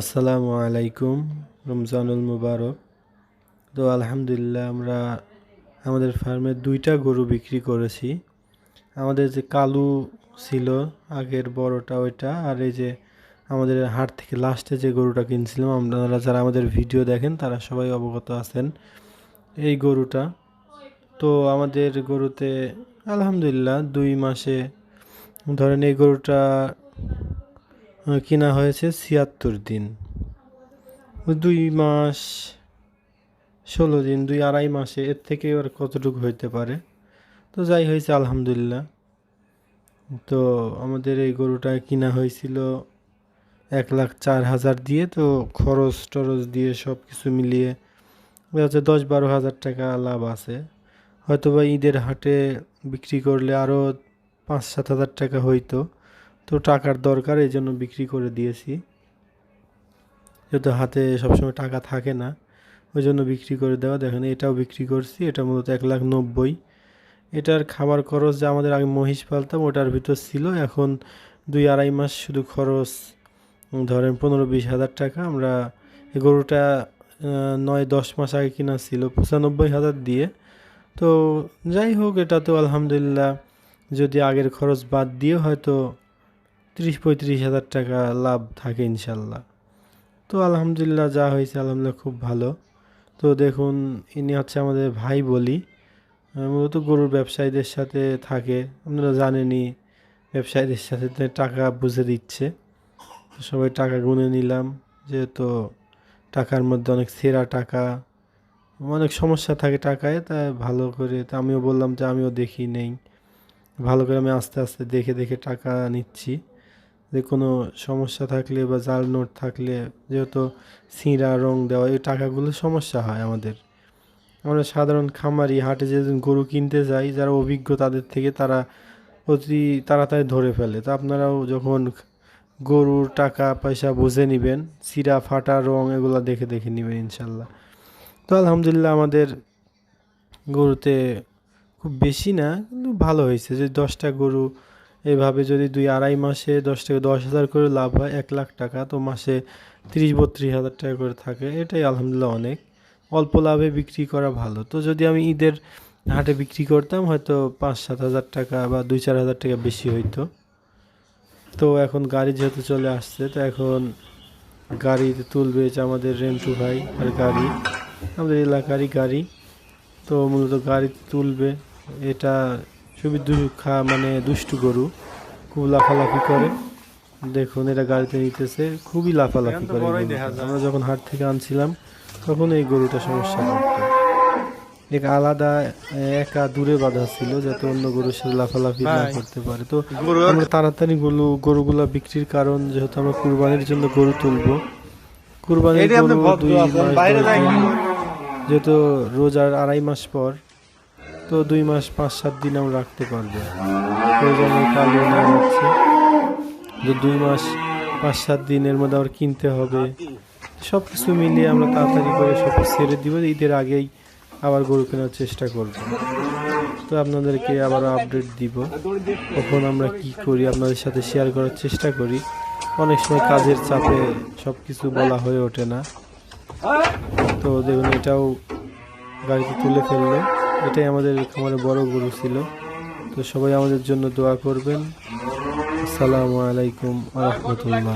আসসালামু আলাইকুম, রমজানুল মুবারক। তো আলহামদুলিল্লাহ আমরা আমাদের ফার্মে দুইটা গরু বিক্রি করেছি। আমাদের যে কালু ছিল, আগের বড়টা ওইটা, আর এই যে আমাদের হাট থেকে লাস্টে যে গরুটা কিনছিলাম, আপনারা যারা আমাদের ভিডিও দেখেন, তারা সবাই অবগত আছেন এই গরুটা। তো আমাদের গরুতে আলহামদুলিল্লাহ দুই মাসে, ধরেন এই গরুটা কেনা হয়েছে ছিয়াত্তর দিন। দুই মাস, ষোলো দিন, দুই আড়াই মাসে, এর থেকে এবার কতটুকু হইতে পারে? তো যাই হয়েছে, আলহামদুলিল্লাহ। তো আমাদের এই গরুটা কিনা হয়েছিল এক লাখ চার হাজার দিয়ে, তো খরচ টরচ দিয়ে সব কিছু মিলিয়ে যাচ্ছে দশ বারো হাজার টাকা লাভ আছে। হয়তো বা ঈদের হাটে বিক্রি করলে আরও পাঁচ সাত হাজার টাকা হইতো। তো টাকার দরকার, এই জন্য বিক্রি করে দিয়েছি। যেহেতু হাতে সবসময় টাকা থাকে না, ওই জন্য বিক্রি করে দেওয়া। দেখেন, এটাও বিক্রি করছি, এটা মূলত এক লাখ নব্বই। এটার খাবার খরচ যে আমাদের আগে মহিষ পালতাম, ওটার ভিতর ছিল এখন দুই আড়াই মাস শুধু খরচ। ধরেন পনেরো বিশ হাজার টাকা, আমরা গরুটা নয় দশ মাস আগে কিনা ছিল, পঁচানব্বই হাজার দিয়ে। তো যাই হোক, এটা তো আলহামদুলিল্লাহ, যদি আগের খরচ বাদ দিয়ে হয়তো তিরিশ পঁয়ত্রিশ হাজার টাকা লাভ থাকে ইনশাল্লাহ। তো আলহামদুলিল্লাহ যা হয়েছে আলহামদুলিল্লাহ খুব ভালো। তো দেখুন, ইনি হচ্ছে আমাদের ভাই বলি। মূলত গরুর ব্যবসায়ীদের সাথে থাকে। আপনারা জানেনই, ব্যবসায়ীদের সাথে টাকা বুঝে দিচ্ছে। সবাই টাকা গুনে নিলাম, যেহেতু টাকার মধ্যে অনেক সেরা টাকা, অনেক সমস্যা থাকে টাকায় তাই ভালো করে, তা আমিও বললাম যে আমিও দেখি নেই। ভালো করে আমি আস্তে আস্তে দেখে দেখে টাকা নিচ্ছি। যে কোনো সমস্যা থাকলে বা জাল নোট থাকলে, যেহেতু ছিঁড়া রং দেওয়া, এই টাকাগুলো সমস্যা হয় আমাদের। আমরা সাধারণ খামারি, হাটে যে গরু কিনতে যাই, যারা অভিজ্ঞ তাদের থেকে তারা অতি তাড়াতাড়ি ধরে ফেলে। তো আপনারাও যখন গরুর টাকা, পয়সা বুঝে নেবেন চিরা ফাটা, রং এগুলো দেখে দেখে নেবেন ইনশাল্লাহ। তো আলহামদুলিল্লাহ আমাদের গরুতে খুব বেশি না, কিন্তু ভালো হয়েছে। যে দশটা গরু এভাবে যদি দুই আড়াই মাসে দশ থেকে দশ হাজার করে লাভ হয়, এক লাখ টাকা, তো মাসে তিরিশ, বত্রিশ হাজার টাকা করে থাকে। এটাই আলহামদুলিল্লাহ অনেক। অল্প লাভে বিক্রি করা ভালো। তো যদি আমি ঈদের হাটে বিক্রি করতাম, হয়তো পাঁচ, সাত হাজার টাকা বা দুই, চার হাজার টাকা বেশি হইতো। তো এখন গাড়ি যেহেতু চলে আসছে, তো এখন গাড়িতে তুলবে যে আমাদের রেন্টু ভাই আর গাড়ি। আমাদের এলাকারই গাড়ি। তো মূলত গাড়িতে তুলবে, এটা খুবই দুঃখা মানে দুষ্টু গরু খুব লাফালাফি করে। দেখুন এটা গাড়িতে নিতেছে খুবই লাফালাফি করে আমরা যখন হাট থেকে আনছিলাম তখন এই গরুটা সমস্যা করতো। এক আলাদা একা দূরে বাঁধা ছিল যাতে অন্য গরুর সাথে লাফালাফি না করতে পারে। তো আমরা তাড়াতাড়ি গরু গরুগুলা বিক্রির কারণ যেহেতু আমরা কুরবানির জন্য গরু তুলবো কুরবানির গরু দুই যেহেতু রোজার আড়াই মাস পর তো দুই মাস, পাঁচ, সাত দিন আমরা রাখতে পারব। জন্য কালো নেওয়া হচ্ছে যে দুই মাস, পাঁচ, সাত দিনের মধ্যে আবার কিনতে হবে। সব কিছু মিলিয়ে আমরা তাড়াতাড়ি করে সব ছেড়ে দিব। ঈদের আগেই আবার গরু কেনার চেষ্টা করব। তো আপনাদেরকে আবার আপডেট দিব। কখন আমরা কি করি আপনাদের সাথে শেয়ার করার চেষ্টা করি। অনেক সময় কাজের চাপে সব কিছু বলা হয়ে ওঠে না। তো দেখুন, এটাও গাড়িতে তুলে ফেলল। এটাই আমাদের খামারে বড় গরু ছিল। তো সবাই আমাদের জন্য দোয়া করবেন। আসসালামু আলাইকুম আহমতুল্লাহ